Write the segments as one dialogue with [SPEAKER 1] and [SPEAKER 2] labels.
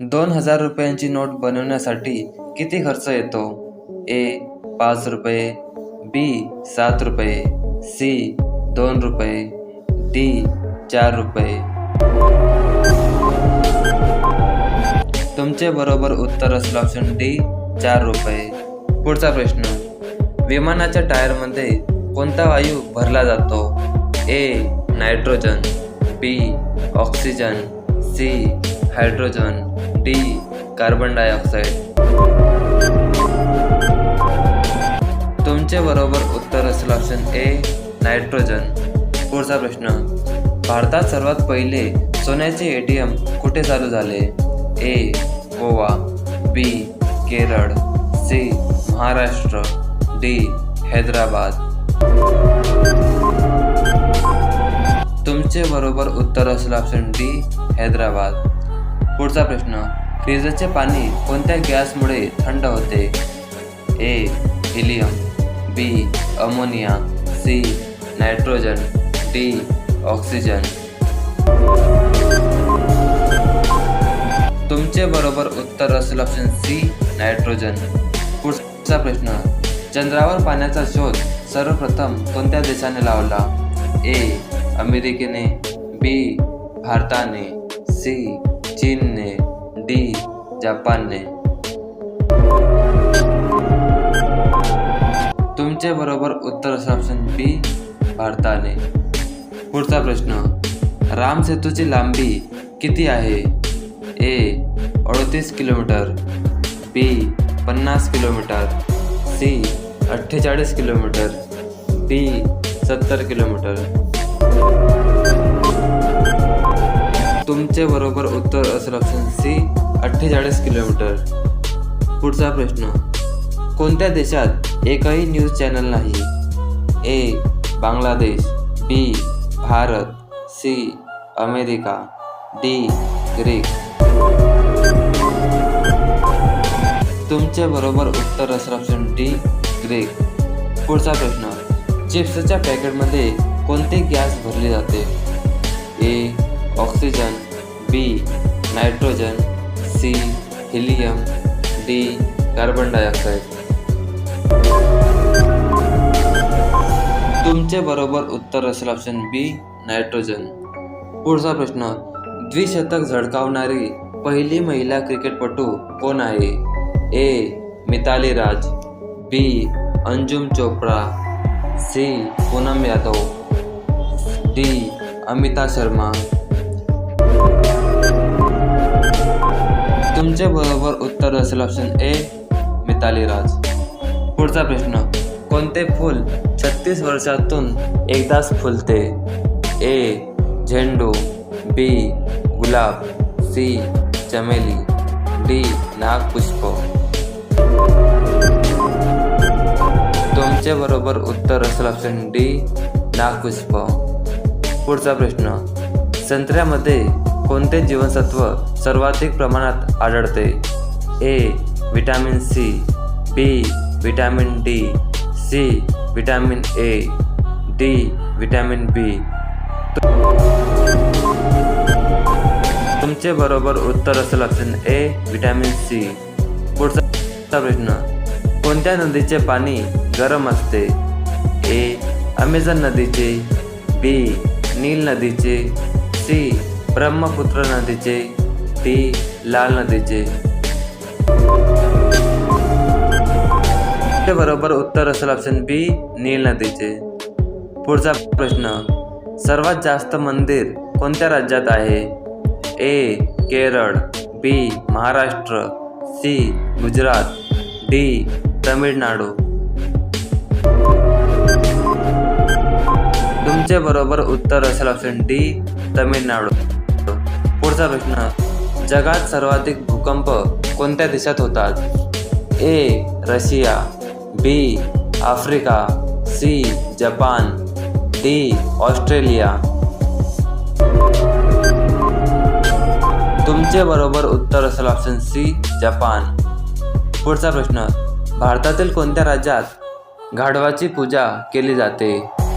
[SPEAKER 1] दोन हजार रुपयांची नोट बनवण्यासाठी किती खर्च येतो? ए पाच रुपये बी सात रुपये सी दोन रुपये डी चार रुपये. तुमचे बरोबर उत्तर असलं ऑप्शन डी चार रुपये. पुढचा प्रश्न. विमानाच्या टायरमध्ये कोणता वायू भरला जातो? A nitrogen B oxygen C hydrogen. D carbon dioxide तुमचे बरोबर उत्तर असेल ऑप्शन ए नायट्रोजन पुढचा प्रश्न भारतात सर्वात पहिले सोन्याचे ए टी एम कुठे चालू झाले? A Goa B Kerala C Maharashtra D Hyderabad. तुमचे बरोबर उत्तर असेल ऑप्शन डी हैदराबाद. पुढचा प्रश्न. फ्रीजरचे पाणी कोणत्या गॅसमुळे थंड होते? A helium B ammonia C nitrogen D oxygen. तुमचे बरोबर उत्तर असेल ऑप्शन सी नायट्रोजन. पुढचा प्रश्न. चंद्रावर पाण्याचा शोध सर्वप्रथम कोणत्या देशाने लावला? ए अमेरिकेने बी भारताने सी चीनने डी जपानने तुमचे बरोबर उत्तर ऑप्शन बी भारताने. पुढचा प्रश्न. राम सेतूची लांबी किती आहे? ए अडतीस किलोमीटर. बी पन्नास किलोमीटर. सी अठ्ठेचाळीस किलोमीटर. डी सत्तर किलोमीटर. तुमचे बरोबर उत्तर असेल ऑप्शन सी अठ्ठेचाळीस किलोमीटर. पुढचा प्रश्न. कोणत्या देशात एकही न्यूज चॅनल नाही? A Bangladesh. B Bharat. C America. D Greek. तुमचे बरोबर उत्तर असेल ऑप्शन डी ग्रीक. पुढचा प्रश्न. चिप्सच्या पॅकेटमध्ये कोणते गॅस भरले जाते? A oxygen B nitrogen C helium D carbon dioxide तुमचे बरोबर उत्तर असेल ऑप्शन बी नायट्रोजन. पुढचा प्रश्न द्विशतक झळकावणारी पहिली महिला क्रिकेटपटू कोण आहे? A Mithali Raj. B Anjum Chopra. C Poonam Yadav. D Amita Sharma. तुमचे बरोबर उत्तर असेल ऑप्शन ए मिताली राज. पुढचा प्रश्न कोणते फूल छत्तीस वर्षातून एकदाच फुलते? ए झेंडू बी गुलाब सी चमेली डी नागपुष्प. तुमचे बरोबर उत्तर असेल ऑप्शन डी नागपुष्प. पुढचा प्रश्न संत्र्यामध्ये कोणते जीवनसत्व सर्वाधिक प्रमाणात आढळते? A vitamin C B vitamin D C vitamin A D vitamin B. तुमचे बरोबर उत्तर असेल ऑप्शन ए विटॅमिन सी. पुढचा प्रश्न कोणत्या नदीचे पाणी गरम असते? ए अमेझॉन नदीचे बी नील नदीचे सी ब्रह्मपुत्र नदीचे डी लाल नदीचे. बरोबर उत्तर असेल ऑप्शन बी नील नदीचे. पुढचा प्रश्न सर्वात जास्त मंदिर कोणत्या राज्यात आहे? A Kerala B Maharashtra C Gujarat D Tamil Nadu. तुमचे बरोबर उत्तर असेल ऑप्शन डी तमिळनाडू. पुढचा प्रश्न जगात सर्वाधिक भूकंप कोणत्या देशात होतात? A Russia B Africa C Japan D Australia. तुमचे बरोबर उत्तर असेल ऑप्शन सी जपान. पुढचा प्रश्न भारतातील कोणत्या राज्यात गाढवाची पूजा केली जाते?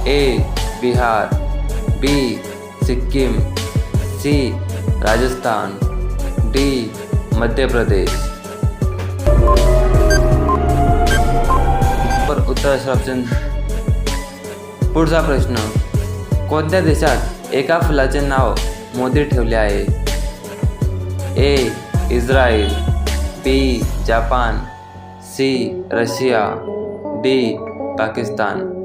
[SPEAKER 1] A Bihar B Sikkim C Rajasthan D Madhya Pradesh. पर उत्तर असेल ऑप्शन पुढचा प्रश्न कोणत्या देशात एका फुलाचे नाव मोदी ठेवले आहे? A Israel B Japan C Russia D Pakistan.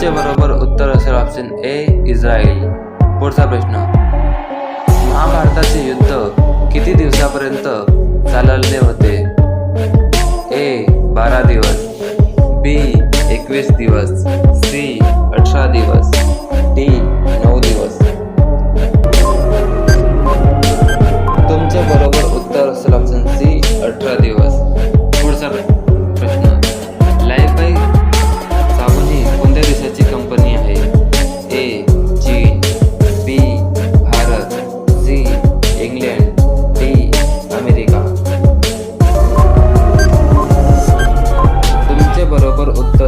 [SPEAKER 1] तुमचे बरोबर उत्तर असेल ऑप्शन ए इस्रायल. पुढचा प्रश्न. महाभारताचे युद्ध किती दिवसापर्यंत चालले होते? ए बारा दिवस. बी एकवीस दिवस.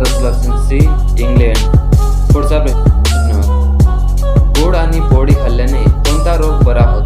[SPEAKER 1] परत लसन्सी इंग्लंड. पुढचा प्रश्न. गोड आणि पोळी खाल्ल्याने कोणता रोग बरा होतो?